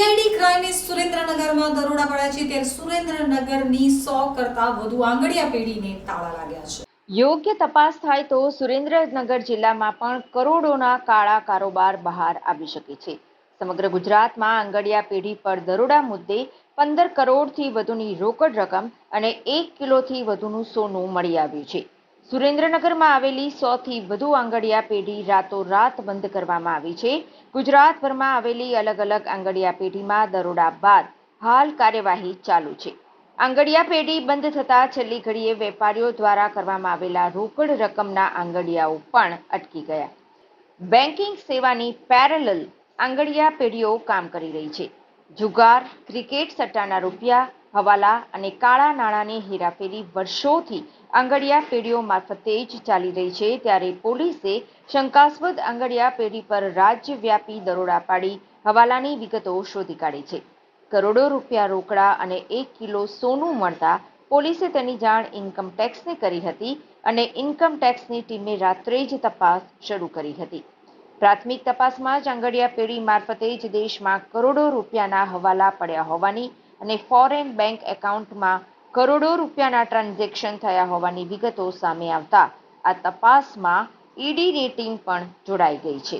CID ક્રાઇમે સુરેન્દ્રનગરમાં દરોડા પડ્યા છે ત્યારે સુરેન્દ્રનગરની સો કરતા વધુ આંગડિયા પેઢીને તાળા લાગ્યા છે. યોગ્ય તપાસ થાય તો સુરેન્દ્રનગર જિલ્લામાં પણ કરોડોના કાળા કારોબાર બહાર આવી શકે છે. સમગ્ર ગુજરાતમાં આંગડિયા પેઢી પર દરોડા મુદ્દે પંદર કરોડથી વધુની રોકડ રકમ અને એક કિલોથી વધુનું સોનું મળી આવ્યું છે. સુરેન્દ્રનગરમાં આવેલી સોથી વધુ આંગડિયા પેઢી રાતોરાત બંધ કરવામાં આવી છે. ગુજરાતભરમાં આવેલી અલગ અલગ આંગડિયા પેઢીમાં દરોડા બાદ હાલ કાર્યવાહી ચાલુ છે. આંગડિયા પેઢી બંધ થતા છેલ્લી ઘડીએ વેપારીઓ દ્વારા કરવામાં આવેલા રોકડ રકમના આંગડિયાઓ પણ અટકી ગયા. બેન્કિંગ સેવાની પેરેલલ આંગડિયા પેઢીઓ કામ કરી રહી છે. જુગાર, ક્રિકેટ સટ્ટાના રૂપિયા, હવાલા અને કાળા નાણાંની હેરાફેરી વર્ષોથી આંગડિયા પેઢીઓ મારફતે જ ચાલી રહી છે ત્યારે પોલીસે શંકાસ્પદ આંગડિયા પેઢી પર રાજ્યવ્યાપી દરોડા પાડી હવાલાની વિગતો શોધી કાઢી છે. કરોડો રૂપિયા રોકડા અને એક કિલો સોનું મળતા પોલીસે તેની જાણ ઇન્કમટેક્સને કરી હતી અને ઇન્કમટેક્સની ટીમે રાત્રે જ તપાસ શરૂ કરી હતી. પ્રાથમિક તપાસમાં જ આંગડિયા પેઢી મારફતે જ દેશમાં કરોડો રૂપિયાના હવાલા પડ્યા હોવાની અને ફોરેન બેંક એકાઉન્ટમાં કરોડો રૂપિયાના ટ્રાન્ઝેક્શન થયા હોવાની વિગતો સામે આવતા આ તપાસમાં ઈડીની ટીમ પણ જોડાઈ ગઈ છે.